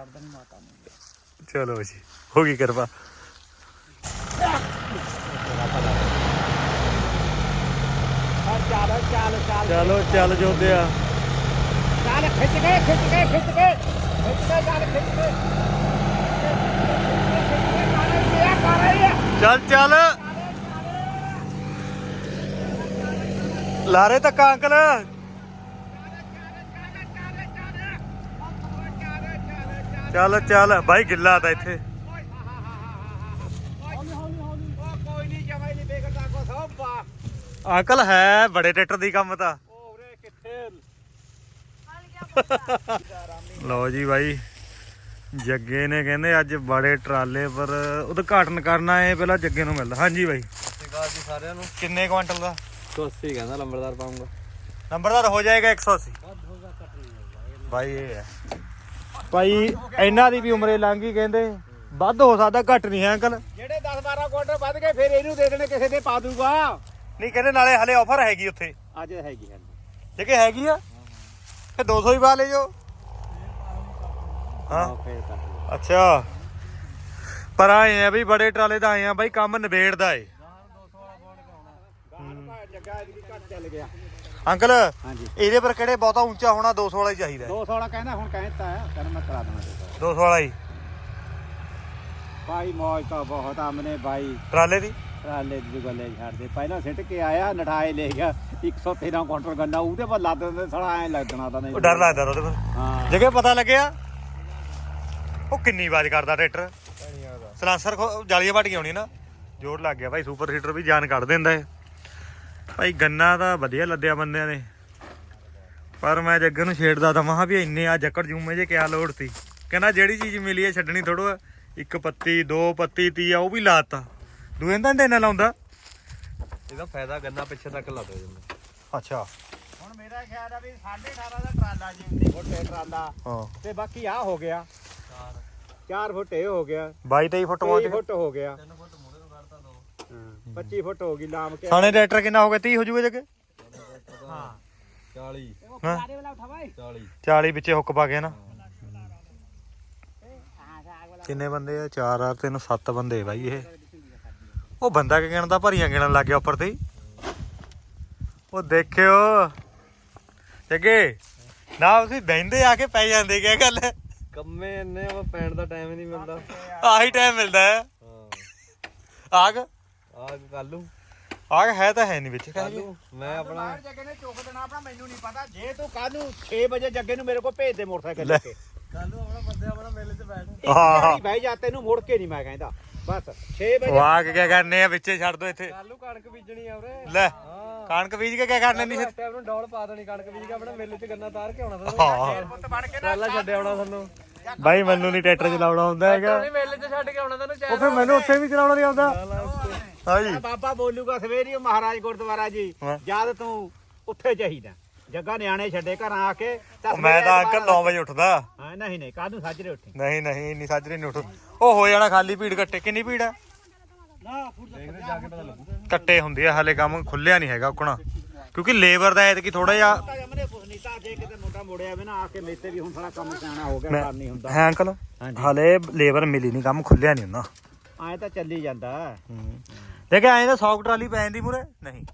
ਛੱਡ ਦੇਣੀ ਮਾਤਾ ਨੂੰ। ਚਲੋ ਜੀ ਹੋ ਗਈ ਕਿਰਪਾ। ਚੱਲ ਚੱਲ ਚੱਲ ਚਲੋ। ਚੱਲ ਜੋਦਿਆ ਚੱਲ ਖਿੱਚ ਕੇ ਖਿੱਚ ਕੇ ਖਿੱਚ ਕੇ। ਖਿੱਚ ਕੇ ਚੱਲ ਖਿੱਚ ਕੇ। ਚੱਲ ਚੱਲ। ਲਾਰੇ ਤੱਕ ਅੰਕਲ। ਚੱਲ ਚੱਲ। ਬਾਈ ਗਿੱਲਾ ਤਾਂ ਇੱਥੇ। ਅੰਕਲ ਹੈ ਬੜੇ ਟਰੈਕਟਰ ਦੀ ਕੰਮ ਤਾਂ। ਲਓ ਜੀ ਬਾਈ। ਜੱਗੇ ਨੇ ਕਹਿੰਦੇ ਅੱਜ ਬੜੇ ਟਰਾਲੇ ਪਰ ਉਦਘਾਟਨ ਕਰਨਾ ਹੈ ਪਹਿਲਾਂ ਜੱਗੇ ਨੂੰ ਮਿਲਦਾ। ਹਾਂਜੀ ਬਾਈ। ਸਤਿਕਾਰ ਜੀ ਸਾਰਿਆਂ ਨੂੰ। ਕਿੰਨੇ ਕੁਇੰਟਲ ਦਾ 180 ਕਹਿੰਦਾ ਲੰਬੜਦਾਰ ਪਾਉਂਗਾ। ਨੰਬਰਦਾਰ ਹੋ ਜਾਏਗਾ 180 ਭਾਈ ਇਹ ਹੈ। ਭਾਈ ਇਹਨਾਂ ਦੀ ਵੀ ਉਮਰੇ ਲੰਘ ਗਈ ਕਹਿੰਦੇ। ਵੱਧ ਹੋ ਸਕਦਾ ਘੱਟ ਨਹੀਂ ਹੈ ਅੰਕਲ। ਜਿਹੜੇ 10 12 ਕੁਆਟਰ ਵੱਧ ਗਏ ਫਿਰ ਇਹਨੂੰ ਦੇ ਦੇਣੇ ਕਿਸੇ ਦੇ ਪਾ ਦੂਗਾ। ਨਹੀਂ ਕਹਿੰਦੇ ਨਾਲੇ ਹਲੇ ਆਫਰ ਹੈਗੀ ਉੱਥੇ। ਅੱਜ ਹੈਗੀ ਹੈ ਜੇ ਕਿ ਹੈਗੀ ਆ ਫਿਰ 200 ਹੀ ਪਾ ਲੈ ਜੋ ਹਾਂ ਅੱਛਾ। ਪਰ ਆਏ ਆ ਵੀ ਬੜੇ ਟਰਾਲੇ ਦਾ ਆਏ ਆ ਬਾਈ ਕੰਮ ਨਿਬੇੜਦਾ ਏ। ਗਾਣ ਜੱਗਾ ਇਹਦੀ ਘੱਟ ਚੱਲ ਗਿਆ। ਅੰਕਲ ਹਾਂਜੀ। ਇਹਦੇ ਪਰ ਕਿਹੜੇ ਬਹੁਤਾ ਉੱਚਾ ਹੋਣਾ 200 ਵਾਲਾ ਹੀ ਚਾਹੀਦਾ 200 ਵਾਲਾ ਕਹਿੰਦਾ ਹੁਣ ਕਹਿੰਦਾ ਹੈ ਕਹਿੰਦਾ ਮੈਂ ਕਰਾ ਦੇਣਾ 200 200 ਵਾਲਾ। ਹੀ। ਭਾਈ ਮੌਜ ਤਾਂ ਬਹੁਤ ਆਮਨੇ ਭਾਈ। ਟਰਾਲੇ ਦੀ? ਟਰਾਲੇ ਦੀ ਗੱਲੇ ਛੱਡ ਦੇ। ਪਹਿਲਾਂ ਸਿੱਟ ਕੇ ਆਇਆ ਨਠਾਏ ਲੈ ਗਿਆ 113 ਕੁਆਂਟਲ ਗੰਨਾ ਉਹਦੇ ਪਰ ਲੱਦ ਦਿੰਦੇ ਸਾਲਾ ਐ ਲੱਗਣਾ ਤਾਂ ਨਹੀਂ। ਉਹ ਡਰ ਲੱਗਦਾ ਉਹਦੇ ਪਰ। ਹਾਂ। ਜਗੇ ਪਤਾ ਲੱਗਿਆ ਉਹ ਕਿੰਨੀ ਆਵਾਜ਼ ਕਰਦਾ ਟਰੈਕਟਰ? ਸਲਾਂਸਰ ਜਾਲੀਆਂ ਵੱਟ ਆਉਣੀ ਨਾ। ਜੋੜ ਲੱਗ ਗਿਆ ਭਾਈ ਸੁਪਰ ਹੀਟਰ ਵੀ ਜਾਨ ਕੱਢ ਦਿੰਦਾ ਏ ਭਾਈ ਗੰਨਾ ਤਾਂ ਵਧੀਆ ਲੱਦਿਆ ਬੰਦਿਆਂ ਨੇ। ਪਰ ਮੈਂ ਜੱਗੇ ਨੂੰ ਛੇੜਦਾ ਤਾਂ ਮਹਾ ਵੀ ਇੰਨੇ ਆ ਜੱਕੜ ਜੂਮੇ ਜੇ ਕਿਆ ਲੋੜ ਤੀ ਕਹਿੰਦਾ ਜਿਹੜੀ ਚੀਜ਼ ਮਿਲੀ ਹੈ ਛੱਡਣੀ ਥੋੜੋ ਇੱਕ ਪੱਤੀ ਦੋ ਪੱਤੀ ਤੀ ਆ ਉਹ ਵੀ ਲਾਤਾ ਦੂਏ ਨੂੰ ਤਾਂ ਇੰਨਾ ਲਾਉਂਦਾ। ਇਹਦਾ ਫਾਇਦਾ ਗੰਨਾ ਪਿੱਛੇ ਤੱਕ ਲਾ ਦੋ ਜਾਂਦਾ। ਅੱਛਾ। ਹੁਣ ਮੇਰਾ ਖਿਆਲ ਆ ਵੀ 18.5 ਦਾ ਟਰਾਲਾ ਜਿੰਨੀ ਫੁੱਟ ਟਰਾਲਾ। ਹਾਂ। ਤੇ ਬਾਕੀ ਆ ਹੋ ਗਿਆ। 4 ਫੁੱਟ ਇਹ ਹੋ ਗਿਆ। 22 23 ਫੁੱਟ 3 ਪਹੁੰਚ ਗਏ ਫੁੱਟ ਹੋ ਗਿਆ। 25 ਫੁੱਟ ਹੋ ਗਈ ਲਾਮ ਕੇ। ਸਾਨੇ ਟਰੈਕਟਰ ਕਿੰਨਾ ਹੋ ਗਿਆ? 30 ਹੋ ਜੂਗਾ ਜੱਗੇ ਹਾਂ। 40 ਹਾਂ। ਵਾਲਾ ਉਠਾ ਭਾਈ 40 40 ਵਿੱਚੇ ਹੁੱਕ ਪਾ ਕੇ ਨਾ? ਕਿੰਨੇ ਬੰਦੇ ਆ? 4 ਆ 3 7 ਬੰਦੇ ਬਾਈ ਇਹ। ਉਹ ਬੰਦਾ ਕਿ ਗਿਣਦਾ? ਭਰੀਆਂ ਗਿਣਨ ਲੱਗ ਗਿਆ ਉੱਪਰ ਤੇ ਉਹ ਦੇਖਿਓ। ਜੱਗੇ ਨਾ ਤੁਸੀਂ ਬਹਿੰਦੇ ਆ ਕੇ ਪੈ ਜਾਂਦੇ ਕਿਆ ਗੱਲ? ਕੰਮੇ ਇੰਨੇ ਆ ਪੈਣ ਦਾ ਟਾਈਮ ਹੀ ਨਹੀਂ ਮਿਲਦਾ। ਆਹੀ ਟਾਈਮ ਮਿਲਦਾ ਹਾਂ। ਆਗ। ਆਹ ਕੱਲੂ ਆਗ ਹੈ ਤਾਂ ਹੈ ਨਹੀਂ ਵਿੱਚ। ਕੱਲੂ ਮੈਂ ਆਪਣਾ ਬਾਹਰ ਜੱਗੇ ਨੇ ਚੁੱਕ ਦੇਣਾ ਆਪਣਾ ਮੈਨੂੰ ਨਹੀਂ ਪਤਾ। ਜੇ ਤੂੰ ਕੱਲ ਨੂੰ 6 ਵਜੇ ਜੱਗੇ ਨੂੰ ਮੇਰੇ ਕੋਲ ਭੇਜ ਦੇ ਮੋਟਰਸਾਈਕਲ ਲੈ। ਕੇ। ਕੱਲੂ ਆਪਣਾ ਬੰਦੇ ਆਪਣਾ ਮੇਲੇ 'ਚ ਬੈਠ। ਹਾਂ। ਬਹਿ ਜਾ ਤੈਨੂੰ ਮੁੜ ਕੇ ਨਹੀਂ ਮੈਂ ਕਹਿੰਦਾ। ਬਸ 6 ਵਜੇ ਵਾਗ ਕਿਆ ਕਰਨੇ ਆ ਵਿੱਚੇ ਛੱਡ ਦੋ ਇੱਥੇ। ਕੱਲੂ ਕਣਕ ਬੀਜਣੀ ਆ ਉਰੇ। ਲੈ ਕਣਕ ਬੀਜ ਕੇ ਕਿਆ ਕਰਨੇ ਨਹੀਂ ਟਾਈਮ ਨੂੰ ਡੌਲ ਪਾ ਦੇਣੀ ਕਣਕ ਬੀਜ ਕੇ ਆਪਣਾ ਮੇਲੇ 'ਚ ਗੰਨਾ ਤਾਰ ਕੇ ਆਉਣਾ ਹਾਂ। ਤੁਹਾਨੂੰ ਪੁੱਤ ਬਣ ਕੇ ਨਾ ਟਰਾਲਾ ਛੱਡਿਆ ਆਉਣਾ ਤੁਹਾਨੂੰ ਬਾਈ ਮੈਨੂੰ ਨਹੀਂ ਟਰੈਕਟਰ ਚਲਾਉਣਾ ਆਉਂਦਾ ਹੈਗਾ। ਮੇਲੇ 'ਚ ਛੱਡ ਕੇ ਆਉਣਾ ਤੁਹਾਨੂੰ ਉਹ ਫਿਰ ਮੈਨੂੰ ਉੱਥੇ ਵੀ ਚਲਾਉਣਾ ਨਹੀਂ ਆਉਂਦਾ। ਹਾਂਜੀ। ਬਾਬਾ ਬੋਲੂਗਾ ਸਵੇਰੀ ਉਹ ਮਹਾਰਾਜ ਗੁਰਦੁਆਰਾ ਜੀ। ਹਾਂ। ਜਦ ਤੂੰ ਉੱਥੇ ਚਾਹੀਦਾ। ਜੱਗਾ ਨਿਆਣੇ ਛੱਡੇ ਘਰਾਂ ਆ ਕੇ ਤਾਂ ਉਹ ਮੈਂ ਤਾਂ ਅੰਕਲ 9 ਵਜੇ ਉੱਠਦਾ। ਹਾਂ ਨਹੀਂ ਨਹੀਂ ਕਾਹਨੂੰ ਨੂੰ ਸਾਜਰੇ ਉੱਠੇ। ਨਹੀਂ ਨਹੀਂ ਇੰਨੀ ਸਾਜਰੇ ਨਹੀਂ ਉੱਠ ਉਹ ਹੋ ਜਾਣਾ ਖਾਲੀ ਭੀੜ ਕੱਟੇ ਕਿੰਨੀ ਭੀੜ ਆ? ਕੱਟੇ ਹੁੰਦੇ ਆ ਹਲੇ ਕੰਮ ਖੁੱਲਿਆ ਨਹੀਂ ਹੈਗਾ ਉਕਣਾ। ਕਿਉਂਕਿ ਲੇਬਰ ਦਾ ਐਤਕੀ ਥੋੜਾ ਜਿਹਾ ਤਾਂ ਜਮਨੇ ਕੁਛ ਨਹੀਂ ਤਾਂ ਜੇ ਕਿਤੇ ਮੁੰਡਾ ਮੁੜਿਆ ਵੇ ਨਾ ਆ ਕੇ ਮੇਤੇ ਵੀ ਹੁਣ ਸਾਡਾ ਕੰਮ ਸਿਆਣਾ ਹੋ ਗਿਆ ਕਰ ਨਹੀਂ ਹੁੰਦਾ। ਹੈ ਅੰਕਲ? ਹਾਂਜੀ। ਹਲੇ ਲੇਬਰ ਮਿਲੀ ਨਹੀਂ ਕੰਮ ਖੁੱਲਿਆ ਨਹੀਂ ਹੁੰਦਾ ਐ ਤਾਂ ਚੱਲੀ ਜਾਂਦਾ। ਦੇਖੇ ਐਂ ਤਾਂ 100 ਟਰਾਲੀ ਪੈ ਜਾਂਦੀ ਮੂਰੇ ਨਹੀਂ।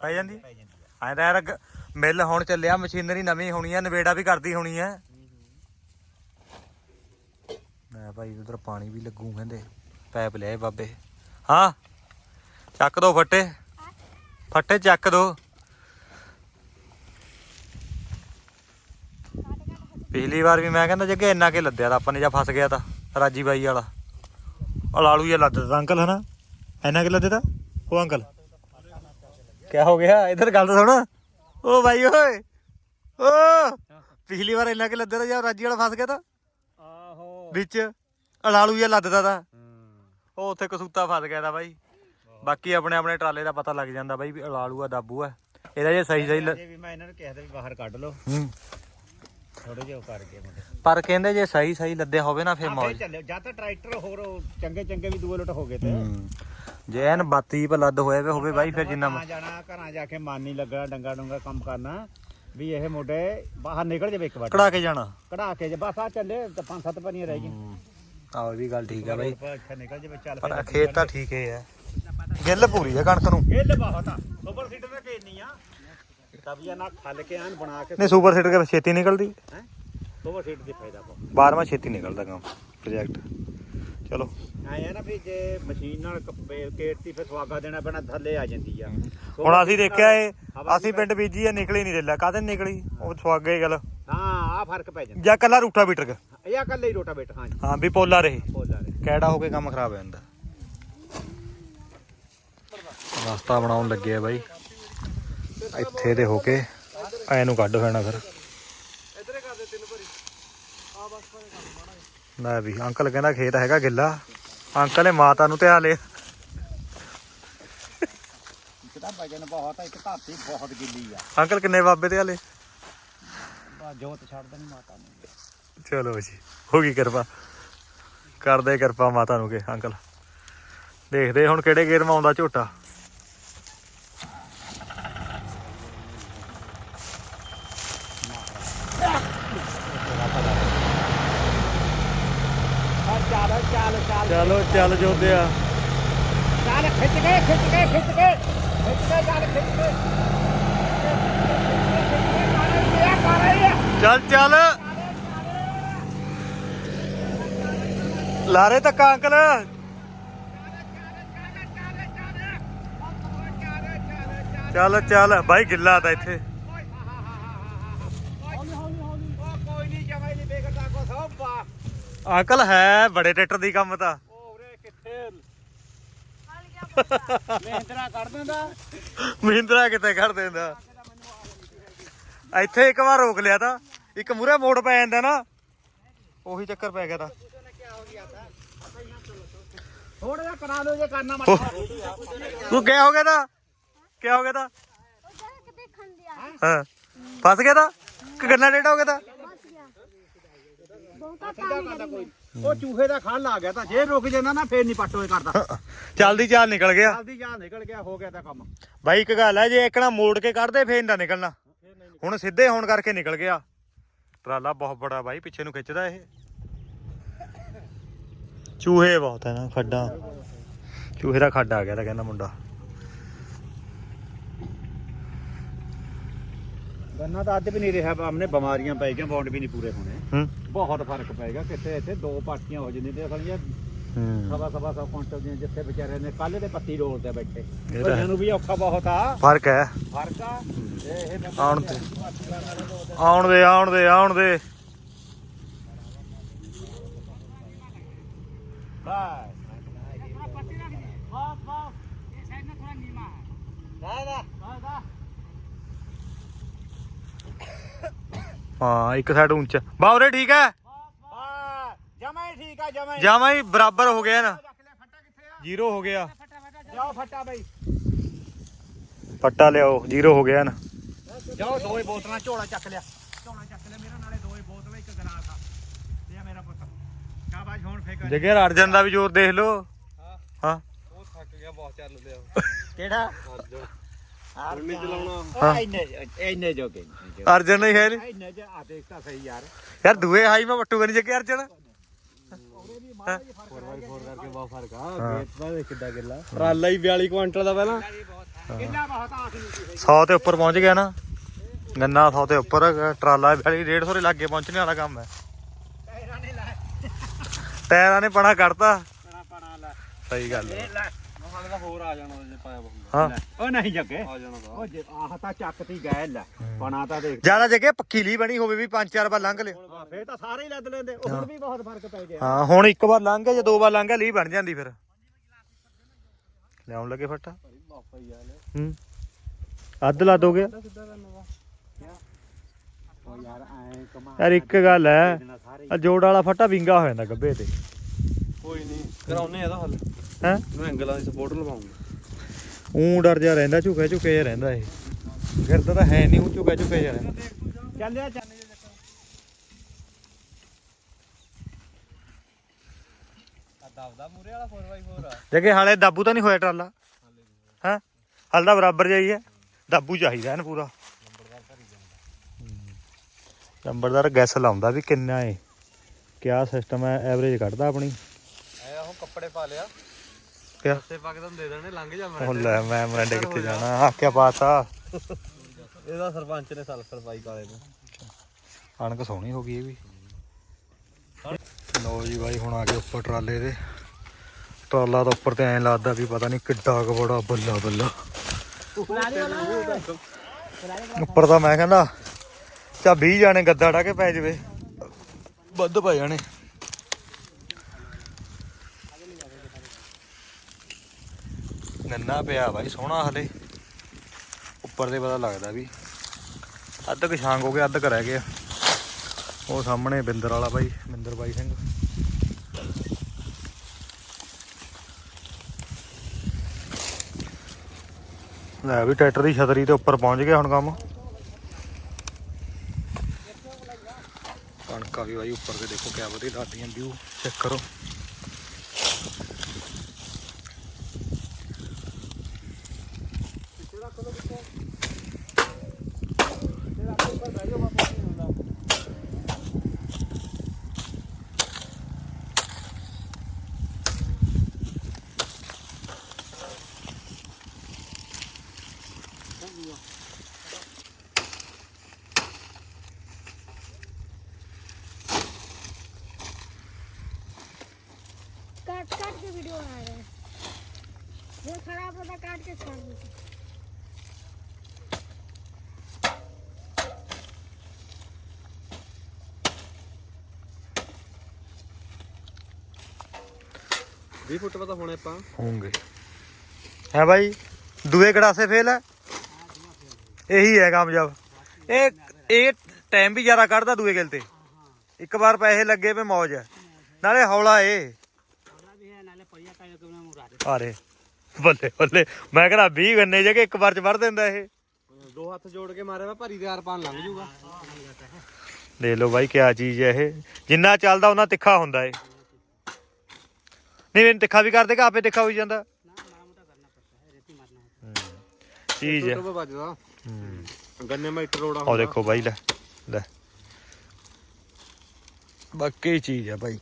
ਪੈ ਜਾਂਦੀ? ਐਂ ਤਾਂ ਯਾਰ ਅੱਗ- ਮਿੱਲ ਹੁਣ ਚੱਲਿਆ, ਮਸ਼ੀਨਰੀ ਨਵੀਂ ਹੋਣੀ ਆ, ਨਵੇੜਾ ਵੀ ਕਰਦੀ ਹੋਣੀ ਆ। ਮੈਂ ਭਾਈ ਉਧਰ ਪਾਣੀ ਵੀ ਲੱਗੂ ਕਹਿੰਦੇ, ਪੈਪ ਲਿਆਏ ਬਾਬੇ। ਹਾਂ, ਚੱਕ ਦੋ ਫੱਟੇ। ਫੱਟੇ ਚੱਕ ਦੋ। ਪਿਛਲੀ ਵਾਰ ਵੀ ਮੈਂ ਕਹਿੰਦਾ ਜੱਗੇ ਇੰਨਾ ਕੇ ਲੱਦਿਆ ਤਾਂ ਆਪਾਂ ਨੇ ਜਾਂ ਫਸ ਗਿਆ ਤਾਂ ਰਾਜੀ ਬਾਈ ਵਾਲਾ। ਉਹ ਲਾਲੂ ਜਿਹਾ ਲੱਦ ਦਿੱਤਾ ਅੰਕਲ ਹਨਾ? ਇੰਨਾ ਕਿ ਲੱਦੇ ਤਾ ਉਹ ਅੰਕਲ। ਕੀ ਹੋ ਗਿਆ? ਇਧਰ ਗੱਲ ਤਾਂ ਸੁਣ। ਓ ਬਾਈ ਓਏ। ਓ! ਪਿਛਲੀ ਵਾਰ ਇੰਨਾ ਕਿ ਲੱਦੇ ਤਾ ਜਾਂ ਰਾਜੀ ਵਾਲਾ ਫਸ ਗਿਆ ਤਾਂ? ਆਹੋ। ਵਿੱਚ। ਉਹ ਲਾਲੂ ਜਿਹਾ ਲੱਦਦਾ ਤਾ। ਉਹ ਉੱਥੇ ਕਸੂਤਾ ਫਸ ਗਿਆ ਤਾ ਬਾਈ। ਬਾਕੀ ਆਪਣੇ ਆਪਣੇ ਟਰਾਲੇ ਦਾ ਪਤਾ ਲੱਗ ਜਾਂਦਾ ਬਾਈ ਵੀ ਇਹ ਲਾਲੂ ਆ ਦਾਬੂ ਆ। ਇਹਦਾ ਜੇ ਸਹੀ ਸਹੀ ਵੀ ਮੈਂ ਇਹਨਾਂ ਨੂੰ ਕਿਹਾ ਤਾਂ ਵੀ ਬਾਹਰ ਕੱਢ ਲਓ। ਹੂੰ। ਥੋੜੇ ਜਿਹਾ ਕਰਕੇ ਮੁੰਡੇ। ਪਰ ਕਹਿੰਦੇ ਜੇ ਸਹੀ ਸਹੀ ਲੱਦੇ ਹੋਵੇ ਨਾ ਫੇਰ ਆਪੇ ਮੌਜ। ਚੱਲਿਓ ਜਾਂ ਤਾਂ ਟਰੈਕਟਰ ਹੋਰ ਉਹ ਚੰਗੇ ਚੰਗੇ ਵੀ ਦੂਏ ਲੁੱਟ ਹੋ ਗਏ ਤੇ। ਹੂੰ। ਜੇ ਐਨ ਬਾਤੀ ਪਰ ਲੱਦ ਹੋਇਆ ਵੇ ਹੋਵੇ ਬਾਈ ਫਿਰ ਜਿੰਨਾ ਘਰਾਂ ਜਾਣਾ ਘਰਾਂ ਜਾ ਕੇ ਮਨ ਨਹੀਂ ਲੱਗਣਾ ਡੰਗਾ ਡੰਗਾ ਕੰਮ ਕਰਨਾ ਵੀ ਇਹ ਮੋਢੇ ਬਾਹਰ ਨਿਕਲ ਜਾਵੇ ਇੱਕ ਵਾਰ। ਕੜਾ ਕੇ ਜਾਣਾ। ਕਢਾ ਕੇ ਜੇ ਬਸ ਆ ਚੱਲੇ ਤਾਂ ਪੰਜ ਸੱਤ ਪਨੀਆਂ ਰਹਿ ਗਈਆਂ। ਆਹ ਇਹ ਵੀ ਗੱਲ ਠੀਕ ਆ ਬਾਈ। ਇੱਥੇ ਨਿਕਲ ਜਾਵੇ ਚੱਲ ਪਰ ਖੇਤ ਤਾਂ ਠੀਕ ਹੀ ਹੈ ਗਿੱਲ ਪੂਰੀ ਹੈ ਕਣਕ ਨੂੰ। ਗਿੱਲ ਬਹੁਤ ਆ। ਸੁਪਰ ਸੀਡਰ ਦਾ ਕੇ ਨਹੀਂ ਆ। ਤਬੀਆ ਨਾਲ ਖੱਲ ਕੇ ਆਨ ਬਣਾ ਕੇ ਨਹੀਂ ਸੁਪਰ ਸੀਟ ਕੇ ਛੇਤੀ ਨਿਕਲਦੀ? ਹੈ? ਸੁਪਰ ਸੀਡਰ ਦੀ ਫਾਇਦਾ ਬਹੁਤ। 12ਵਾਂ ਛੇਤੀ ਨਿਕਲਦਾ ਕੰਮ ਪ੍ਰੋਜੈਕਟ ਚਲੋ। ਐ ਨਾ ਵੀ ਜੇ ਮਸ਼ੀਨ ਨਾਲ ਕੇਟਤੀ ਫਿਰ ਸਵਾਗਾ ਦੇਣਾ ਪੈਣਾ ਥੱਲੇ ਆ ਜਾਂਦੀ ਆ। ਹੁਣ ਅਸੀਂ ਦੇਖਿਆ ਏ ਅਸੀਂ ਪਿੰਡ ਬੀਜੀ ਆ ਨਿਕਲੀ ਨਹੀਂ ਦਿੱਲਾ ਕਾਹਦੇ ਨੀ ਨਿਕਲੀ? ਉਹ ਸਵਾਗੇ ਗੱਲ। ਹਾਂ ਆ ਫ਼ਰਕ ਪੈ ਜਾਂਦਾ। ਜਾਂ ਕੱਲਾ ਰੂਟਾ ਬੀਟਰ ਕ। ਇਹ ਆ ਕੱਲੇ ਹੀ ਰੋਟਾ ਬੇਟ ਹਾਂ ਜੀ। ਹਾਂ ਵੀ ਪੋਲਾ ਰਹੇ। ਕੈੜਾ ਹੋ ਕੇ ਕੰਮ ਖਰਾਬ ਹੋ ਜਾਂਦਾ। ਰਸਤਾ ਬਣਾਉਣ ਲੱਗੇ ਆ ਬਾਈ। ਇੱਥੇ ਦੇ ਹੋ ਕੇ ਐ ਨੂੰ ਕੱਢ ਫੈਣਾ ਫਿਰ। ਲੈ ਵੀ ਅੰਕਲ ਕਹਿੰਦਾ ਖੇਤ ਹੈਗਾ ਗਿੱਲਾ। ਅੰਕਲ ਨੇ ਮਾਤਾ ਨੂੰ ਧਿਆ ਲਿਆ। ਇੱਕ ਤਾਂ ਵਜਨ ਬਹੁਤ ਆ ਇੱਕ ਧਰਤੀ ਬਹੁਤ ਗਿੱਲੀ ਆ। ਅੰਕਲ ਕਿੰਨੇ ਬਾਬੇ ਧਿਆ ਲੇ ਬਸ ਜੋਤ ਛੱਡ ਦੇਣੀ ਮਾਤਾ ਨੂੰ। ਚਲੋ ਜੀ ਹੋ ਗਈ ਕਿਰਪਾ। ਕਰਦੇ ਕਿਰਪਾ ਮਾਤਾ ਨੂੰ ਕੇ ਅੰਕਲ। ਦੇਖਦੇ ਹੁਣ ਕਿਹੜੇ ਗੇਰ ਆਉਂਦਾ ਝੋਟਾ। ਚੱਲ ਚੱਲ ਜੋਦਿਆ ਚੱਲ ਖਿੱਚ ਕੇ ਖਿੱਚ ਕੇ ਖਿੱਚ ਕੇ। ਖਿੱਚ ਕੇ ਚੱਲ ਖਿੱਚ ਕੇ। ਚੱਲ ਚੱਲ। ਲਾਰੇ ਤੱਕ ਅੰਕਲ। ਚੱਲ ਚੱਲ। ਬਾਈ ਗਿੱਲਾ ਤਾਂ ਇੱਥੇ ਕੋਈ ਨਹੀਂ ਜਮਾਈ ਨਹੀਂ ਬੇਗਦਾ ਕੋ ਸੋਬਾ ਅੰਕਲ ਹੈ ਬੜੇ ਟਰੈਕਟਰ ਦੀ ਕੰਮ ਤਾਂ। ਉਹਰੇ ਕਿੱਥੇ? ਮਹਿੰਦਰਾ ਕੱਢ ਦਿੰਦਾ। ਮਹਿੰਦਰਾ ਕਿਤੇ ਕਰ ਦਿੰਦਾ। ਇੱਥੇ ਇੱਕ ਵਾਰ ਰੋਕ ਲਿਆ ਤਾਂ। ਇੱਕ ਮੂਰੇ ਮੋੜ ਪੈ ਜਾਂਦਾ ਨਾ। ਉਹੀ ਚੱਕਰ ਪੈ ਗਿਆ ਤਾਂ। ਥੋੜਾ ਜਿਹਾ ਕਰਾ ਲਓ ਜੇ ਕਰਨਾ ਮੱਠਾ ਤੂੰ ਕਿਆ ਹੋ ਗਿਆ ਤਾਂ? ਕਿਆ ਹੋ ਗਿਆ ਤਾਂ? ਹਾਂ। ਫਸ ਗਿਆ ਤਾਂ? ਕਿ ਗੰਨਾ ਡੇਢ ਹੋ ਗਿਆ ਤਾਂ? ਗਿਆ ਬਹੁਤਾ ਪਾਣੀ ਕਰੀ ਉਹ ਚੂਹੇ ਦਾ ਖਲ ਆ ਗਿਆ ਤਾਂ ਜੇ ਰੁਕ ਜਾਂਦਾ ਨਾ ਫੇਰ ਨਹੀਂ ਪੱਟੋਏ ਕਰਦਾ ਚੱਲਦੀ ਚਾਲ ਨਿਕਲ ਗਿਆ। ਜਲਦੀ ਜਾਂ ਨਿਕਲ ਗਿਆ ਹੋ ਗਿਆ ਤਾਂ ਕੰਮ। ਬਾਈ ਇੱਕ ਗੱਲ ਹੈ ਜੇ ਇੱਕਣਾ ਮੋੜ ਕੇ ਕੱਢਦੇ ਫੇਰ ਨਾ ਨਿਕਲਣਾ। ਹੁਣ ਸਿੱਧੇ ਹੋਣ ਕਰਕੇ ਨਿਕਲ ਗਿਆ। ਟਰਾਲਾ ਬਹੁਤ ਬੜਾ ਬਾਈ ਪਿੱਛੇ ਨੂੰ ਖਿੱਚਦਾ ਇਹ। ਚੂਹੇ ਬਹੁਤ ਹੈ ਨਾ ਖੱਡਾਂ। ਚੂਹੇ ਦਾ ਖੱਡ ਆ ਗਿਆ ਤਾਂ ਕਹਿੰਦਾ ਮੁੰਡਾ। ਗੰਨਾ ਤਾਂ ਅੱਜ ਵੀ ਨਹੀਂ ਰਿਹਾ ਆਮਨੇ ਬਿਮਾਰੀਆਂ ਪੈ ਗਈਆਂ ਬੌਂਡ ਵੀ ਨਹੀਂ ਪੂਰੇ ਹੋਣੇ। ਹੂੰ। ਬਹੁਤ ਫ਼ਰਕ ਪਏਗਾ ਕਿਤੇ ਇੱਥੇ ਦੋ ਪਾਰਟੀਆਂ ਹੋ ਜਾਂਦੀਆਂ ਤੇ ਅਸਲੀਆਂ ਹੂੰ। ਸਵਾ ਸਵਾ ਸੌ ਕੁਇੰਟਲ ਦੀਆਂ ਜਿੱਥੇ ਵਿਚਾਰੇ ਨੇ ਕੱਲ ਦੇ ਪੱਤੀ ਰੋਲ ਤੇ ਬੈਠੇ। ਤਾਂ ਹੈ। ਉਹਨਾਂ ਨੂੰ ਵੀ ਔਖਾ ਬਹੁਤ ਆ। ਫ਼ਰਕ ਹੈ। ਫ਼ਰਕ ਆ। ਇਹ ਆਉਣ ਤੇ। ਆਉਣ ਦੇ ਆਉਣ ਦੇ ਆਉਣ ਦੇ। ਬਸ ਪੱਤੀ ਰੱਖ ਦੇ ਬਾਸ ਬਾਸ ਇਹ ਸਾਈਡ ਨਾਲ ਥੋੜਾ ਨੀਮਾ ਦਾ ਦਾ ਦਾ ਹਾਂ ਇੱਕ ਸਾਈਡ ਉੱਚਾ ਬਾਉਰੇ ਠੀਕ ਹੈ? ਹਾਂ ਜਮਾ ਹੀ ਠੀਕ ਆ ਜਮਾ ਹੀ। ਜਾਵਾਂ ਹੀ ਬਰਾਬਰ ਹੋ ਗਿਆ ਨਾ। ਰੱਖ ਲੈ ਫੱਟਾ ਕਿੱਥੇ ਆ? ਜ਼ੀਰੋ ਹੋ ਗਿਆ। ਜਾਓ ਫੱਟਾ ਬਈ। ਪੱਟਾ ਲਿਆਓ ਜ਼ੀਰੋ ਹੋ ਗਿਆ ਨਾ। ਜਾਓ ਦੋਏ ਬੋਤਲਾਂ ਝੋਲਾ ਚੱਕ ਲਿਆ। ਝੋਲਾ ਚੱਕ ਲਿਆ ਮੇਰਾ ਨਾਲੇ ਦੋਏ ਬੋਤਲਾਂ ਇੱਕ ਗਲਾਸ ਆ। ਤੇ ਆ ਮੇਰਾ ਪੁੱਤ। ਸ਼ਾਬਾਸ਼ ਹੁਣ ਫੇਕ ਜਗੇ ਅਰਜਨ ਦਾ ਵੀ ਜ਼ੋਰ ਦੇਖ ਲਓ। ਹਾਂ। ਉਹ ਥੱਕ ਗਿਆ ਬਹੁਤ ਚੱਲ ਲਿਆ। ਕਿਹੜਾ? ਨਹੀਂ ਚਲਾਉਣਾ। ਹਾਂ। ਇੰਨੇ ਇੰਨੇ ਜੋਗੇ ਅਰਜਨ ਨਹੀਂ ਹੈ ਨਹੀਂ ਇੰਨੇ ਜ ਆ ਦੇਖ ਤਾਂ ਸਹੀ ਯਾਰ। ਯਾਰ ਦੂਏ ਹਾਈ ਮੈਂ ਵੱਟੂਗਾ ਨਹੀਂ ਜਗੇ ਅਰਜਨ। 4x4 ਕਰਕੇ ਬਹੁਤ ਫ਼ਰਕ ਆ ਹਾਂ। ਖੇਤ ਦਾ ਦੇਖ ਕਿੱਡਾ ਗਿੱਲਾ ਟਰਾਲਾ ਹੀ 42 ਕੁਇੰਟਲ ਦਾ ਪਹਿਲਾਂ। ਕਿੰਨਾ ਬਹੁਤ ਆਸ ਨਹੀਂ ਸੀ 100 ਤੇ ਉੱਪਰ ਪਹੁੰਚ ਗਿਆ ਨਾ। ਗੰਨਾ 100 ਤੇ ਉੱਪਰ ਟਰਾਲਾ 150 ਦੇ ਲਾਗੇ ਪਹੁੰਚਣੇ ਵਾਲਾ ਕੰਮ ਹੈ। ਟਾਇਰਾਂ ਨੇ ਲੈ ਟਾਇਰਾਂ ਨੇ ਪਣਾ ਕੱਢਤਾ। ਪਣਾ ਪਣਾ ਲੈ। ਸਹੀ ਗੱਲ ਹੈ। ਇਹ ਲੈ। ਹਾਲੇ ਤਾਂ ਹੋਰ ਆ ਜਾਣਾ ਜੇ ਪਾਇਆ ਹਾਂ। ਲੈ। ਉਹ ਨਹੀਂ ਜੱਗੇ। ਆ ਜਾਣਾ ਤਾਂ। ਉਹ ਜੇ ਆਹ ਤਾਂ ਚੱਕਤੀ ਗਏ ਲੈ। ਪਣਾ ਤਾਂ ਦੇਖ। ਜ਼ਿਆਦਾ ਜਗੇ ਪੱਕੀ ਲੀ ਬਣੀ ਹੋਵੇ ਵੀ ਪੰਜ ਚਾਰ ਵਾਰ ਲੰਘ ਲਿਓ ਹਾਂ, ਫੇਰ ਤਾਂ ਸਾਰੇ ਹੀ ਲੱਦ ਲੈਂਦੇ। ਉਹ ਹੁਣ ਵੀ ਬਹੁਤ ਫ਼ਰਕ ਪੈ ਗਿਆ। ਹਾਂ ਹੁਣ ਇੱਕ ਵਾਰ ਲੰਘ ਗਿਆ ਜਾਂ ਦੋ ਵਾਰ ਲੰਘ ਗਿਆ ਲੀ ਬਣ ਜਾਂਦੀ ਫਿਰ। ਲਿਆਉਣ ਲੱਗੇ ਫੱਟਾ। ਹੂੰ ਅੱਧ ਲਾ ਦੋਗੇ? ਉਹ ਯਾਰ ਐ ਕਮਾ ਯਾਰ ਇੱਕ ਗੱਲ ਹੈ ਦੇਣਾ ਸਾਰੇ ਆ ਜੋੜ ਵਾਲਾ ਫੱਟਾ ਵਿੰਗਾ ਹੋ ਜਾਂਦਾ ਗੱਬੇ ਤੇ। ਕੋਈ ਨਹੀਂ ਕਰਾਉਨੇ ਇਹਦਾ ਹੱਲ। ਹੈ? ਮੈਂ ਐਂਗਲਾਂ ਦੀ ਸਪੋਰਟ ਲਵਾਉਂਗਾ। ਊਂ ਡਰ ਜਾ ਰਹਿੰਦਾ ਝੁਕੇ ਝੁਕੇ ਜਿਹਾ ਰਹਿੰਦਾ ਇਹ। ਗਿਰਦਾ ਤਾਂ ਹੈ ਨਹੀਂ ਊਂ ਝੁਕੇ ਝੁਕੇ ਜਿਹਾ ਰਹਿੰਦਾ। ਚੱਲਿਆ ਚੱਲ ਦਬਦਾ ਮੂਰੇ ਵਾਲਾ 4x4 ਆ। ਜਗੇ ਹਾਲੇ ਦਾਬੂ ਤਾਂ ਨਹੀਂ ਹੋਇਆ ਟਰਾਲਾ। ਹੈ? ਹਾਲ ਦਾ ਬਰਾਬਰ ਜਾਈ ਹੈ ਦਾਬੂ ਚਾਹੀਦਾ ਇਹਨੂੰ ਪੂਰਾ। ਨੰਬਰਦਾਰ ਗੈਸ ਲਾਉਂਦਾ ਵੀ ਕਿੰਨਾ ਏ। ਕਿਆ ਸਿਸਟਮ ਹੈ ਐਵਰੇਜ ਕੱਢਦਾ ਆਪਣੀ। ਐ ਉਹ ਕੱਪੜੇ ਪਾ ਲਿਆ। ਕਿਆ ਤੇ ਪਾ ਕੇ ਤੁਹਾਨੂੰ ਦੇ ਦੇਣੇ ਲੰਘ ਜਾ ਉਹ ਲੈ ਮੈਂ ਮਰੰਡੇ ਕਿੱਥੇ ਜਾਣਾ? ਆ ਕਿਆ ਪਾਤਾ ਇਹਦਾ ਸਰਪੰਚ ਨੇ ਸਲਫਰ ਪਾਈ ਕਾਲੇ ਨੂੰ। ਕਣਕ ਸੋਹਣੀ ਹੋ ਗਈ ਇਹ ਵੀ। ਲਓ ਜੀ ਬਾਈ ਹੁਣ ਆ ਗਏ ਉੱਪਰ ਟਰਾਲੇ ਦੇ। ਟਰਾਲਾ ਤਾਂ ਉੱਪਰ ਤੇ ਐਂ ਲੱਗਦਾ ਵੀ ਪਤਾ ਨਹੀਂ ਕਿੱਡਾ ਕੁ ਬੜਾ ਬੱਲਾ ਬੱਲਾ। ਉੱਪਰ ਤਾਂ ਮੈਂ ਕਹਿੰਦਾ ਚਾ 20 ਜਾਣੇ ਗੱਦਾ ਡਾ ਕੇ ਪੈ ਜਵੇ। ਵੱਧ ਪੈ ਜਾਣੇ। ਨੰਨਾ ਪਿਆ ਬਾਈ, ਸੋਹਣਾ ਹਲੇ। ਉੱਪਰ ਦੇ ਪਤਾ ਲੱਗਦਾ ਵੀ। ਅੱਧ ਕੁ ਹੋ ਗਿਆ, ਅੱਧ ਕੁ ਰਹਿ ਗਿਆ। ਉਹ ਸਾਹਮਣੇ ਬਿੰਦਰ ਵਾਲਾ ਬਾਈ, ਬਿੰਦਰ ਬਾਈ ਸਿੰਘ। ਲੈ ਵੀ ਟਰੈਕਟਰ ਦੀ ਛਤਰੀ ਤੇ ਉੱਪਰ ਪਹੁੰਚ ਗਿਆ ਹੁਣ ਕੰਮ। ਕਣਕਾ ਵੀ ਬਾਈ ਉੱਪਰ ਤੇ ਦੇਖੋ ਕਿਆ ਵਧੀਆ ਲੱਗਦੀਆਂ ਵਿਊ ਚੈੱਕ ਕਰੋ। ਆਟਾ ਫੁੱਟ ਪਤਾ ਹੁਣ ਆਪਾਂ। ਹੋਣਗੇ ਹੈ ਬਾਈ ਦੂਏ ਗੜਾਸੇ ਫੇਲ ਹੈ? ਇਹੀ ਹੈ ਕਾਮਯਾਬ। ਇਹ ਇਹ ਟਾਈਮ ਵੀ ਜ਼ਿਆਦਾ ਕੱਢਦਾ ਦੂਏ ਗਿਲ ਤੇ। ਇੱਕ ਵਾਰ ਪੈਸੇ ਲੱਗੇ ਪੇ ਮੌਜ ਹੈ। ਨਾਲੇ ਹੌਲਾ ਏ। ਅਰੇ ਬੱਲੇ ਬੱਲੇ। ਮੈਂ ਕਹਿੰਦਾ 20 ਗੰਨੇ ਜੇ ਕਿ ਇੱਕ ਵਾਰ ਚ ਵੜ ਦਿੰਦਾ ਇਹ। ਦੋ ਹੱਥ ਜੋੜ ਕੇ ਮਾਰੇ ਵਾ ਭਰੀ ਦੇ ਆਰ ਪਾਣ ਲੰਘ ਜੂਗਾ। ਦੇਖ ਲਓ ਬਾਈ ਕਿਆ ਚੀਜ਼ ਹੈ ਇਹ। ਜਿੰਨਾ ਚੱਲਦਾ ਉਹਨਾਂ ਤਿੱਖਾ ਹੁੰਦਾ ਏ ਨਹੀਂ ਮੈਨੂੰ ਤਿੱਖਾ ਵੀ ਕਰਦੇ ਕਿ ਆਪੇ ਤਿੱਖਾ ਹੋਈ ਜਾਂਦਾ? ਹੂੰ। ਚੀਜ਼ ਹੈ। ਵੱਜਦਾ। ਹੂੰ। ਗੰਨੇ ਉਹ ਦੇਖੋ ਬਾਈ ਲੈ ਲੈ। ਬਾਕੀ ਚੀਜ਼ ਆ ਬਾਈ।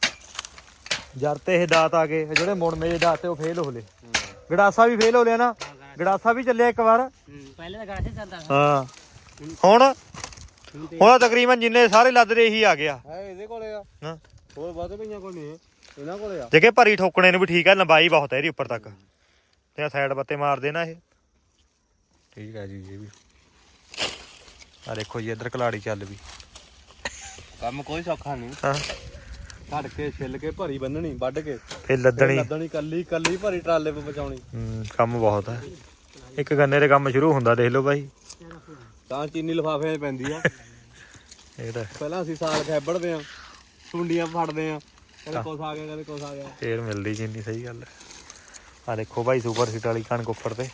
ਜਰ ਤੇ ਇਹ ਦਾਤ ਆ ਗਏ ਜਿਹੜੇ ਮੁੜ ਮੇਰੇ ਦਾਤ ਤੇ ਉਹ ਫੇਲ ਹੋ ਲੇ ਗੜਾਸਾ ਵੀ ਫੇਲ ਹੋ ਲਿਆ ਨਾ। ਗੜਾਸਾ ਵੀ ਚੱਲਿਆ ਇੱਕ ਵਾਰ। ਪਹਿਲੇ ਤਾਂ ਗੜਾਸੇ ਚੱਲਦਾ ਹਾਂ। ਹੁਣ ਹੁਣ ਤਕਰੀਬਨ ਜਿੰਨੇ ਸਾਰੇ ਲੱਦਰੇ ਹੀ ਆ ਗਿਆ। ਹੈ ਇਹਦੇ ਕੋਲੇ ਆ। ਹਾਂ ਹੋਰ ਵੱਧ ਪਈਆਂ ਕੋਲ ਇਹਨਾਂ ਕੋਲੇ ਆ। ਜਗੇ ਭਰੀ ਠੋਕਣੇ ਨੂੰ ਵੀ ਠੀਕ ਆ ਲੰਬਾਈ ਬਹੁਤ ਹੈ ਇਹਦੀ ਉੱਪਰ ਤੱਕ। ਤੇ ਸਾਈਡ ਬੱਤੇ ਮਾਰਦੇ ਨਾ ਇਹ। ਠੀਕ ਹੈ ਜੀ ਇਹ ਵੀ। ਆ ਦੇਖੋ ਜੀ ਇੱਧਰ ਕਲਾੜੀ ਚੱਲ ਵੀ। ਕੰਮ ਕੋਈ ਸੌਖਾ ਨਹੀਂ। ਹਾਂ। ਘੜ ਕੇ ਛਿੱਲ ਕੇ ਭਰੀ ਬੰਨਣੀ ਵੱਢ ਕੇ। ਫਿਰ ਲੱਦਣੀ। ਲੱਦਣੀ ਕੱਲੀ ਕੱਲੀ ਭਰੀ ਟਰਾਲੇ 'ਤੇ ਪਹੁੰਚਾਉਣੀ। ਹੂੰ, ਕੰਮ ਬਹੁਤ ਹੈ ਇੱਕ ਗੰਨੇ ਦੇ ਕੰਮ ਸ਼ੁਰੂ ਹੁੰਦਾ ਦੇਖ ਲਓ ਬਾਈ। ਤਾਂ ਚੀਨੀ ਲਿਫਾਫਿਆਂ 'ਚ ਪੈਂਦੀ ਆ। ਇਹ ਤਾਂ ਪਹਿਲਾਂ ਅਸੀਂ ਸਾਲ ਖੈਬੜਦੇ ਆ ਸੁੰਡੀਆਂ ਫੜਦੇ ਆ ਕਦੇ ਕੁਛ ਆ ਗਿਆ ਕਦੇ ਕੁਛ ਆ ਗਿਆ। ਫੇਰ ਮਿਲਦੀ ਜਿੰਨੀ ਸਹੀ ਗੱਲ ਹੈ। ਆ ਦੇਖੋ ਭਾਈ ਸੁਪਰ ਸੀਟ ਵਾਲੀ ਕਣਕ ਉੱਪਰ ਤੇ।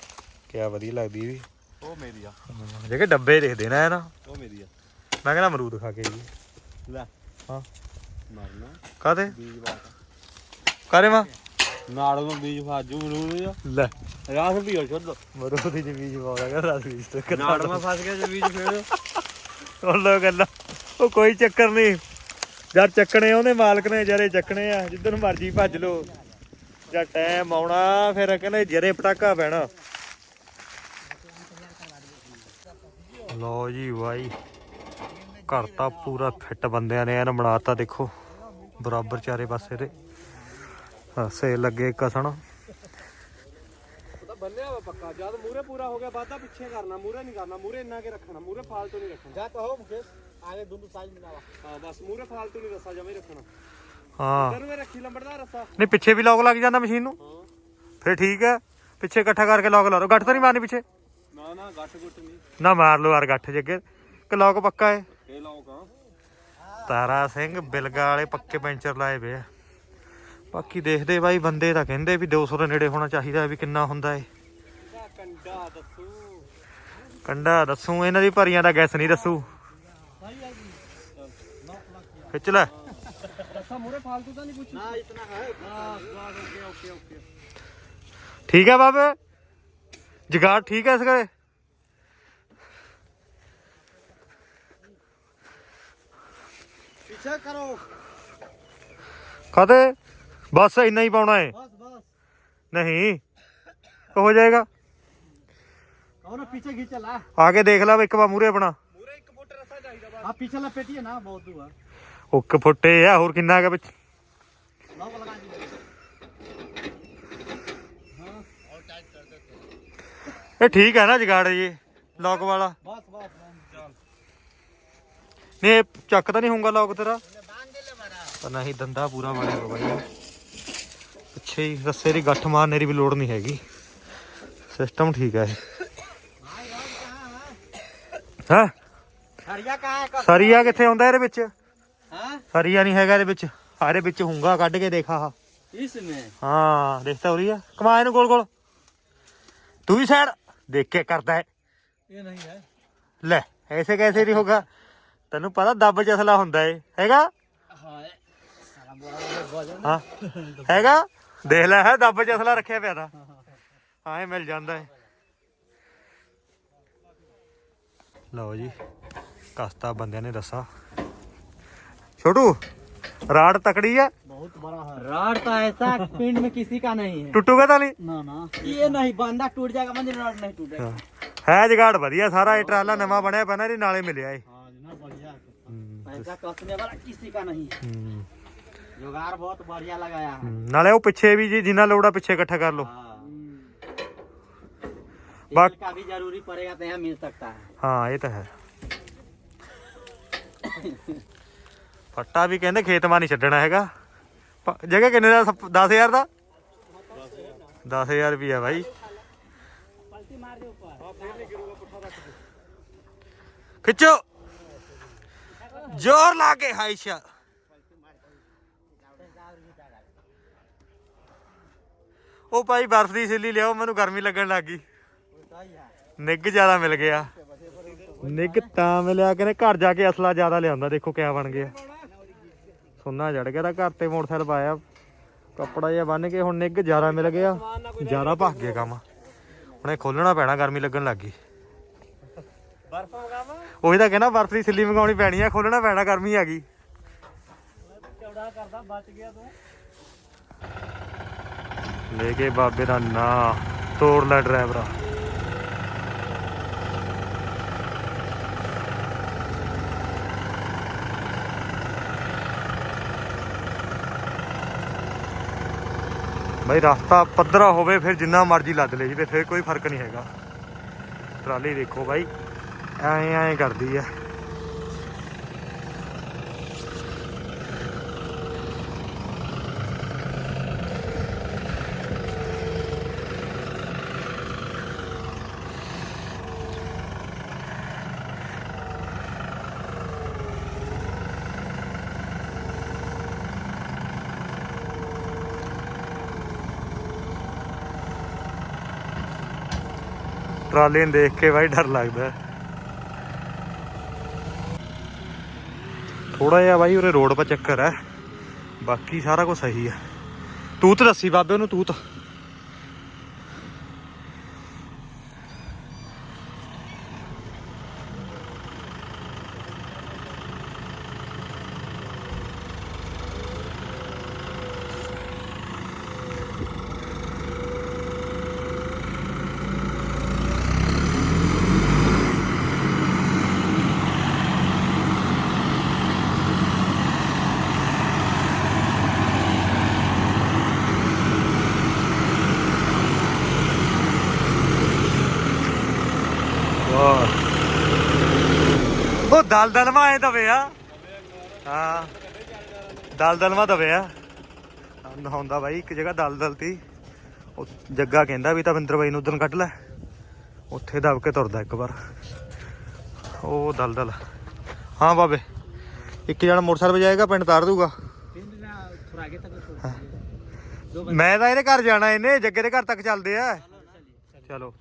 ਕਿਆ ਵਧੀਆ ਲੱਗਦੀ ਵੀ। ਉਹ ਮੇਰੀ ਆ। ਜਿਹੜੇ ਡੱਬੇ ਦੇਖਦੇ ਨਾ ਇਹ ਨਾ। ਉਹ ਮੇਰੀ ਆ। ਮੈਂ ਕਹਿੰਦਾ ਅਮਰੂਦ ਖਾ ਕੇ ਜੀ ਲੈ। ਹਾਂ। ਮਰਨਾ ਕਾਦੇ ਬੀਜ ਬਾਤ ਕਾਰੇ ਮਾ ਨਾਲ ਨੂੰ ਬੀਜ ਫਾਜੂ ਮਰੂਦ ਆ ਲੈ। ਰਾਸ ਵੀ ਹੋ ਸ਼ੁੱਧ ਮਰੂਦ ਦੀ ਬੀਜ ਪਾਉਂਦਾ ਕਹਿੰਦਾ ਰਸ ਬੀਜ ਤੇ ਨਾੜ ਮਾ ਫਸ ਗਿਆ ਜੇ ਬੀਜ ਫੇਰ। ਉਹ ਲੋ ਗੱਲਾਂ। ਉਹ ਕੋਈ ਚੱਕਰ ਨਹੀਂ। ਜਦ ਚੱਕਣੇ ਉਹਨੇ ਮਾਲਕ ਨੇ ਜਰੇ ਚੱਕਣੇ ਆ। ਜਿੱਦਨ ਮਰਜ਼ੀ ਭੱਜ ਲੋ ਜਾਂ ਟਾਈਮ ਆਉਣਾ ਫਿਰ ਕਹਿੰਦੇ ਜਰੇ ਪਟਾਕਾ ਪੈਣਾ। ਲੋ ਜੀ ਬਾਈ। ਘਰ ਤਾਂ ਪੂਰਾ ਫਿੱਟ ਬੰਦਿਆਂ ਨੇ ਐਨ ਬਣਾਤਾ ਦੇਖੋ। ਬਰਾਬਰ ਚਾਰੇ ਪਾਸੇ ਤੇ ਹਾਸੇ ਲੱਗੇ ਕਸਣ। ਤਾਂ ਬੰਨਿਆ ਵਾ ਪੱਕਾ। ਜਦ ਮੂਰੇ ਪੂਰਾ ਹੋ ਗਿਆ ਵਾਧਾ ਪਿੱਛੇ ਕਰਨਾ ਮੂਰੇ ਨਹੀਂ ਕਰਨਾ ਮੂਰੇ ਇੰਨਾ ਕੇ ਰੱਖਣਾ ਮੂਰੇ ਫਾਲਤੂ ਨਹੀਂ ਰੱਖਣਾ। ਜਾ ਕਹੋ ਮੁਕੇਸ਼ ਆਗੇ ਦੋਨੋਂ ਸਾਈਜ਼ ਮਿਲਾਵਾ ਹਾਂ ਬਸ ਮੂਰੇ ਫਾਲਤੂ ਨਹੀਂ ਰੱਸਾ ਜਮੇ ਰੱਖਣਾ। ਹਾਂ। ਇਧਰ ਵੀ ਰੱਖੀ ਲੰਬੜਦਾ ਰੱਸਾ। ਨਹੀਂ ਪਿੱਛੇ ਵੀ ਲੋਕ ਲੱਗ ਜਾਂਦਾ ਮਸ਼ੀਨ ਨੂੰ। ਹਾਂ। ਫਿਰ ਠੀਕ ਹੈ। ਪਿੱਛੇ ਇਕੱਠਾ ਕਰਕੇ ਲੋਕ ਲਾ ਲਓ ਗੱਠ ਤਾਂ ਨਹੀਂ ਮਾਰਨੀ ਪਿੱਛੇ? ਨਾ ਨਾ ਗੱਠ ਗੁੱਟ ਨਹੀਂ। ਨਾ ਮਾਰ ਲਓ ਯਾਰ ਗੱਠ ਜੱਗੇ। ਕਿ ਲੋਕ ਪੱਕਾ ਏ ਇਹ ਤਾਰਾ ਸਿੰਘ ਬਿਲਗਾ ਵਾਲੇ ਪੱਕੇ ਪੈਂਚਰ ਲਾਏ ਵੇ ਆ। ਬਾਕੀ ਦੇਖਦੇ ਬਾਈ ਬੰਦੇ ਤਾਂ ਕਹਿੰਦੇ ਵੀ 200 ਦੇ ਨੇੜੇ ਹੋਣਾ ਚਾਹੀਦਾ ਵੀ ਕਿੰਨਾ ਹੁੰਦਾ ਏ। ਕੰਡਾ ਦੱਸੂ। ਕੰਡਾ ਦੱਸੂ ਇਹਨਾਂ ਦੀ ਭਰੀਆਂ ਦਾ ਗੈਸ ਨਹੀਂ ਦੱਸੂ। ਖਿੱਚ ਲੈ। ਰੱਸਾ ਮੂਰੇ ਫਾਲਤੂ ਤਾਂ ਨਹੀਂ ਕੁਛ ਨਾ ਇਤਨਾ ਹੈ। ਹਾਂ ਬਸ। Okay okay okay. ਠੀਕ ਹੈ ਬਾਬੇ? ਜਗਾੜ ਠੀਕ ਹੈ ਇਸ ਘਰੇ? ਚੈੱਕ ਕਰੋ? ਖਾਤੇ ਬਸ ਇੰਨਾ ਹੀ ਪਾਉਣਾ ਹੈ ਬਸ ਬਸ। ਨਹੀਂ ਹੋ ਜਾਏਗਾ। ਕੌਣ ਪਿੱਛੇ ਖਿੱਚ ਲਾ। ਆ ਕੇ ਦੇਖ ਲੈ ਇੱਕ ਵਾਰ ਮੂਰੇ ਆਪਣਾ। ਮੂਰੇ 1 ਫੁੱਟ ਰਸਾ ਚਾਹੀਦਾ ਬਸ। ਆ ਪਿੱਛੇ ਲਾ ਪੇਟੀ ਹੈ ਨਾ ਬਹੁਤ ਦੂਆ ਉਹ 1 ਫੁੱਟ ਹੋਰ ਕਿੰਨਾ ਹੈਗਾ ਵਿੱਚ? ਇਹ ਠੀਕ ਹੈ ਨਾ ਜਗਾੜ ਜੀ ਲੋਕ ਵਾਲਾ। ਨਹੀਂ ਚੱਕ ਤਾਂ ਨਹੀਂ ਹੋਊਗਾ ਲੋਕ ਤੇਰਾ? ਪਰ ਨਹੀਂ ਦੰਦਾ ਪੂਰਾ ਬਣਿਆ ਹੋਇਆ ਬਾਈ। ਪਿੱਛੇ ਹੀ ਰੱਸੇ ਦੀ ਗੱਠ ਮਾਰਨੇ ਦੀ ਵੀ ਲੋੜ ਨਹੀਂ ਹੈਗੀ। ਸਿਸਟਮ ਠੀਕ ਹੈ? ਸਰੀਆ ਕਿੱਥੇ ਹੁੰਦਾ ਇਹਦੇ ਵਿੱਚ? ਸਰੀਆ ਨਹੀਂ ਹੈਗਾ ਇਹਦੇ ਵਿੱਚ। ਹਾਰੇ ਵਿੱਚ ਹੁੰਗਾ ਕੱਢ ਕੇ ਦੇਖਾ ਆਹ। ਇਸ ਨੇ? ਹਾਂ ਦੇਖਤਾ ਹੋ ਰਹੀ ਆ ਕਮਾ ਇਹਨੂੰ ਗੋਲ ਗੋਲ। ਤੂੰ ਵੀ ਸਾਈਡ। ਦੇਖ ਕੇ ਕਰਦਾ ਹੈ ਇਹ ਨਹੀਂ ਹੈ। ਲੈ ਐਸੇ ਕੈਸੇ ਨਹੀਂ ਹੋਗਾ ਤੈਨੂੰ ਪਤਾ ਦੱਬ ਚਸਲਾ ਹੁੰਦਾ ਏ ਹੈਗਾ हाँ साला बड़ा वजन ਹਾਂ ਹੈਗਾ ਦੇਖ ਲੈ ਹੈ ਦੱਬ ਚਸਲਾ ਰੱਖਿਆ ਪਿਆ ਤਾਂ ਹਾਂ ਇਹ ਮਿਲ ਜਾਂਦਾ ਹੈ ਲਓ ਜੀ ਕਸਤਾ ਬੰਦਿਆਂ ਨੇ ਦੱਸਾ ਛੋਟੂ ਰਾੜ ਤਕੜੀ ਆ बहुत बड़ा है रॉड तो ऐसा पिंड में किसी का नहीं है ਟੁੱਟੂਗਾ ਤਾਂ ਨਹੀਂ ना ना ये नहीं बंदा टूट जाएगा मंदिर रॉड नहीं टूटेगा ਹਾਂ। ਹੈ ਜਗਾੜ ਵਧੀਆ ਸਾਰਾ ਇਹ ਟਰਾਲਾ ਨਵਾਂ ਬਣਿਆ ਪਿਆ ਨਾ ਇਹਦੇ ਨਾਲੇ ਮਿਲਿਆ ਏ हाँ ना बढ़िया है। ਹੂੰ, पैसा कसने वाला किसी का नहीं है ਹੂੰ, जुगाड़ बहुत बढ़िया लगाया है ਹੂੰ। ਨਾਲੇ ਉਹ ਪਿੱਛੇ ਵੀ ਜੀ ਜਿੰਨਾ ਲੋੜਾ ਪਿੱਛੇ ਇਕੱਠਾ ਕਰ ਲਓ हाँ बाक- तेल का भी जरूरी पड़ेगा तो यहाँ मिल सकता है ਹਾਂ ਇਹ ਤਾਂ ਹੈ ਫੱਟਾ ਵੀ ਕਹਿੰਦੇ ਖੇਤ ਮਾ ਨਹੀਂ ਛੱਡਣਾ ਹੈਗਾ ਪ- ਜਗ੍ਹਾ ਕਿੰਨੇ ਦਾ 10000 ਦਾ 10000 ਰੁਪਿਆ ਭਾਈ ਖਿੱਚੋ ਜ਼ੋਰ ਲਾ ਕੇ ਹਾਈਸ਼ਾ ਉਹ ਭਾਈ ਬਰਫ ਦੀ ਸਿੱਲੀ ਲਿਆਓ ਮੈਨੂੰ ਗਰਮੀ ਲੱਗਣ ਲੱਗ ਗਈ ਨਿੱਗ ਜ਼ਿਆਦਾ ਮਿਲ ਗਿਆ ਨਿੱਗ ਤਾਂ ਮਿਲਿਆ ਕਹਿੰਦੇ ਘਰ ਜਾ ਕੇ ਅਸਲਾ ਜ਼ਿਆਦਾ ਲਿਆਉਂਦਾ ਦੇਖੋ ਕਿਆ ਬਣ ਗਿਆ ਸੁੰਨਾ ਜੜ ਗਿਆ ਤਾਂ ਘਰ ਤੇ ਮੋਟਰਸਾਈਕਲ ਪਾਇਆ ਕੱਪੜਾ ਜਿਹਾ ਬੰਨ ਕੇ ਹੁਣ ਨਿੱਗ ਜ਼ਿਆਦਾ ਮਿਲ ਗਿਆ ਜ਼ਿਆਦਾ ਭੱਗ ਗਿਆ ਕੰਮ ਹੁਣ ਇਹ ਖੋਲਣਾ ਪੈਣਾ ਗਰਮੀ ਲੱਗਣ ਲੱਗ ਗਈ बर्फ मंगावा ਉਹੀ ਤਾਂ ਕਹਿੰਦਾ ਦੀ ਸਿੱਲੀ ਮੰਗਾਉਣੀ ਪੈਣੀ ਆ ਖੋਲਣਾ ਪੈਣਾ, ਗਰਮੀ ਆ ਗਈ। ਲੈ ਕੇ ਬਾਬੇ ਦਾ ਨਾਂ, ਤੋੜ ਲੈ ਡਰਾਈਵਰਾ। ਬਈ ਰਸਤਾ ਪੱਧਰਾ ਹੋਵੇ, ਫਿਰ ਜਿੰਨਾ ਮਰਜ਼ੀ ਲੱਦ ਲੈ ਜੀ, ਫਿਰ ਕੋਈ ਫ਼ਰਕ ਨਹੀਂ ਹੈਗਾ। ਟਰਾਲੀ ਦੇਖੋ ਬਾਈ। ਐਂ ਐਂ ਕਰਦੀ ਆ। ਟਰਾਲੀ ਨੂੰ ਦੇਖ ਕੇ ਬਾਈ ਡਰ ਲੱਗਦਾ। ਥੋੜਾ ਜਿਹਾ ਬਾਈ ਉਰੇ ਰੋਡ 'ਤੇ ਚੱਕਰ ਹੈ। ਬਾਕੀ ਸਾਰਾ ਕੁਝ ਸਹੀ ਹੈ। ਤੂਤ ਦੱਸੀ ਬਾਬੇ ਉਹਨੂੰ ਤੂਤ ਵਾਹ ਉਹ ਦਲ ਦਲਵਾ ਐ ਦਵੇ ਆ। ਹਾਂ। ਦਲ ਦਲਵਾ ਦਵੇ ਆ। ਹੁੰਦਾ ਬਾਈ, ਇੱਕ ਜਗ੍ਹਾ ਦਲ ਦਲਤੀ ਉਹ ਜੱਗਾ ਕਹਿੰਦਾ ਵੀ ਤਾਂ ਬਿੰਦਰ ਬਾਈ ਨੂੰ ਉਦੋਂ ਕੱਢ ਲੈ। ਉੱਥੇ ਦਬ ਕੇ ਤੁਰਦਾ ਇੱਕ ਵਾਰ। ਉਹ ਦਲ ਦਲ ਹਾਂ ਬਾਬੇ, ਇੱਕ ਜਣਾ ਮੋਟਰਸਾਈਕਲ ਵਜਾਏਗਾ ਪਿੰਡ ਤਾਰ ਦੂਗਾ। ਮੈਂ ਤਾਂ ਇਹਦੇ ਘਰ ਜਾਣਾ ਇਹਨੇ, ਜੱਗੇ ਦੇ ਘਰ ਤੱਕ ਚੱਲਦੇ ਆ। ਚਲੋ।